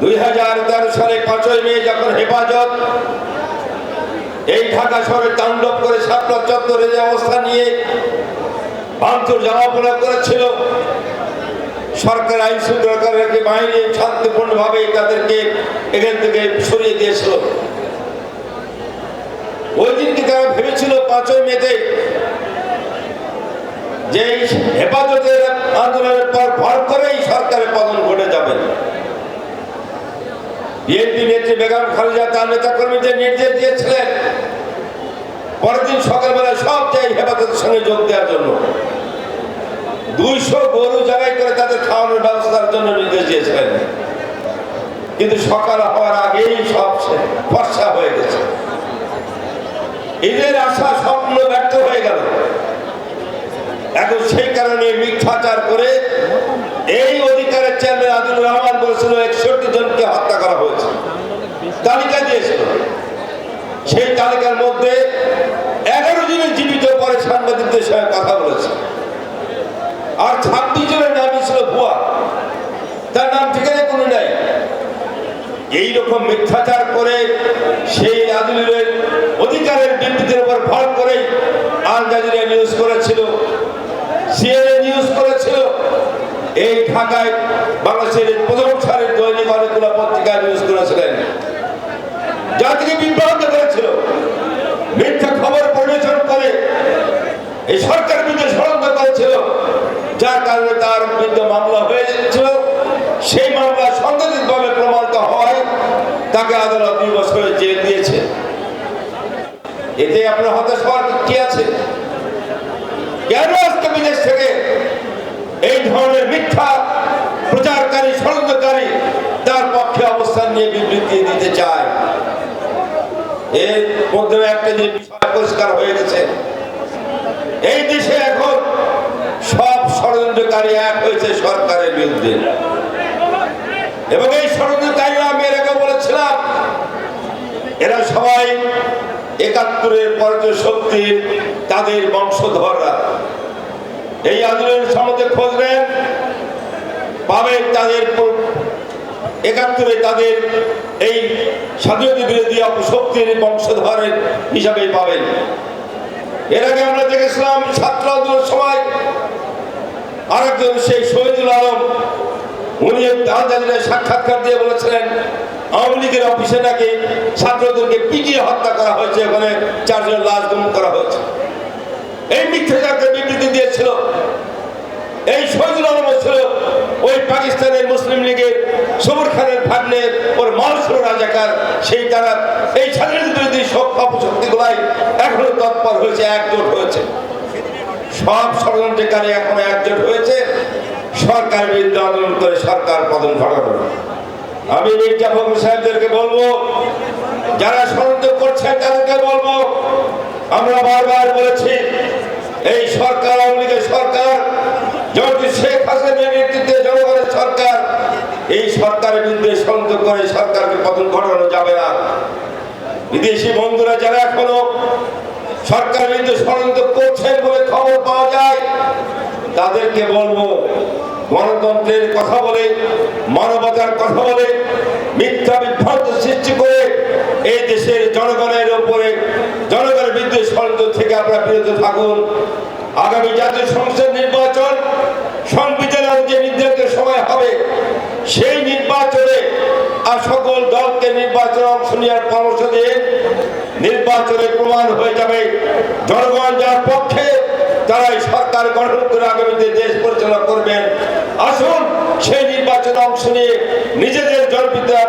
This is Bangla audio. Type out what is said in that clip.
দুই হাজার তেরো সালে পাঁচই মে যখন হেফাজত, এই ঢাকা শহরে তাণ্ডব করে শাপলা চত্বরে যে অবস্থা নিয়ে ভাঙচুর জমাপনা করেছিল, সরকার আইন শৃঙ্খলাকে বাহিনী শান্তিপূর্ণভাবে তাদেরকে এখান থেকে সরিয়ে দিয়েছিল। ওই দিনকে তারা ভেবেছিল পাঁচই মেতে যে হেফাজতের আন্দোলনের পর ভর করেই সরকারের পতন ঘটে যাবে। বিএনপি নেত্রী বেগম খালেদা তার নেতাকর্মীদের নির্দেশ দিয়েছিলেন। পরের দিন সকালবেলা সব যাই হেফাজতের সঙ্গে যোগ দেওয়ার জন্য। দুইশো গরু জবাই করে তাদের খাওয়ানোর ব্যবস্থার জন্য নির্দেশ দিয়েছিলেন। কিন্তু সকাল হওয়ার আগেই সব ফর্সা হয়ে গেছে। এদের আশা, স্বপ্ন ব্যর্থ হয়ে গেল। এখন সেই কারণে মিথ্যাচার করে এই অধিকারের চেয়ারম্যান আদিলুর রহমান বলেছিল, একষট্টি জনকে হত্যা তালিকা দিয়েছিল। সেই তালিকার মধ্যে এগারো জনের জীবিত পরে সাংবাদিকদের সঙ্গে কথা বলেছে। আর ছাব্বিশ জনের নামই ছিল ভুয়া। তার নাম ঠিকানা কোনো নাই। এইরকম মিথ্যাচার করে সেই আদিলের অধিকারের বিবৃতির উপর ভর করে আল জাজিরা নিউজ করেছিল সিএনএ নিউজ করেছিল। এই ঢাকায় বাংলাদেশের প্রথম সারির দৈনিক অনেকগুলো পত্রিকায় নিউজ করেছিলেন। জাতিকে বিভ্রান্ত করেছিল। মিথ্যা খবর পরিবেশন করে এই সরকার বিরুদ্ধে ষড়যন্ত্র করেছিল। যার কারণে তার বিরুদ্ধে মামলা হয়েছিল। সেই মামলা সাংঘাতিকভাবে প্রমাণিত হয়। তাকে আদালত দুই বছরের জেল দিয়েছে। এতে আপনার হতাশ হওয়ার কি আছে? কেন আজকে বিদেশ থেকে এই ধরনের মিথ্যা প্রচারকারী, ষড়যন্ত্রকারী তার পক্ষে অবস্থান নিয়ে বিবৃতি দিতে চায়? এর মধ্যে একটা যে বিষয় পরিষ্কার হয়ে গেছে। এই দেশে এখন সব ষড়যন্ত্রকারী এক হয়েছে সরকারের বিরুদ্ধে। এবং এই ষড়যন্ত্রকারীরা আমি এর আগে বলেছিলাম, এরা সবাই একাত্তরের পরাজয় শক্তির তাদের বংশধররা। এই আন্দোলনের সম্বন্ধে খোঁজ নেন, পাবেন তাদের একাত্তরে তাদের এই স্বাধীনতা বিরোধী শক্তির বংশধরের হিসাবে পাবেন। এর আগে আমরা দেখেছিলাম ছাত্র আন্দোলনের সময় আরেকজন সেই শহীদুল আলম, উনি সাক্ষাৎকার দিয়ে বলেছিলেন, আওয়ামী লীগের অফিসে নাকি ছাত্রদেরকে পিটিয়ে হত্যা করা হয়েছে? ওখানে চারজন লাশ গুম করা হয়েছে। এই মিথ্যাচারকে বিবৃতি দিয়েছিল। এই শহীদুল আলম ছিল ওই পাকিস্তানের মুসলিম লীগের ভাগ্নে ওর মানুষ ছিল রাজাকার, সেই তারা, এই স্বাধীনতা বিরোধী সব অপশক্তিগুলাই এখনও তৎপর হয়েছে, একজোট হয়েছে। সব ষড়যন্ত্রকারী এখন একজোট হয়েছে। সরকার বিরুদ্ধে আন্দোলন করে সরকার পতন ঘটানো আমি মির্জা ফখরুল সাহেবদেরকে বলব, যারা ষড়যন্ত্র করছেন তাদেরকে বলব, আমরা বারবার বলেছি, এই সরকার, আওয়ামী লীগের সরকার যদি শেখ হাসিনার নেতৃত্বে এই সরকারের বিরুদ্ধে ষড়যন্ত্র করে সরকারকে পতন ঘটানো যাবে না। বিদেশি বন্ধুরা যারা এখনও সরকার বিরুদ্ধে ষড়যন্ত্র করছেন বলে খবর পাওয়া যায়, তাদেরকে বলব, গণতন্ত্রের কথা বলে, মানবতার কথা বলে, মিথ্যা বিভ্রান্ত সৃষ্টি করে এই দেশের জনগণের উপরে, জনগণের বিরুদ্ধে ষড়যন্ত্র থেকে আপনারা বিরত থাকুন। আগামী জাতীয় সংসদ নির্বাচন সংবিধান যে নির্ধারিত সময় হবে সেই নির্বাচনে আর সকল দলকে নির্বাচন অংশ নেওয়ার পরামর্শ দিয়ে নির্বাচনে প্রমাণ হয়ে যাবে। জনগণ যার পক্ষে, তারাই সরকার গঠন করে আগামীতে দেশ পরিচালনা করবেন। আসুন সেই নির্বাচনে অংশ নিয়ে নিজেদের জনপ্রিয়তা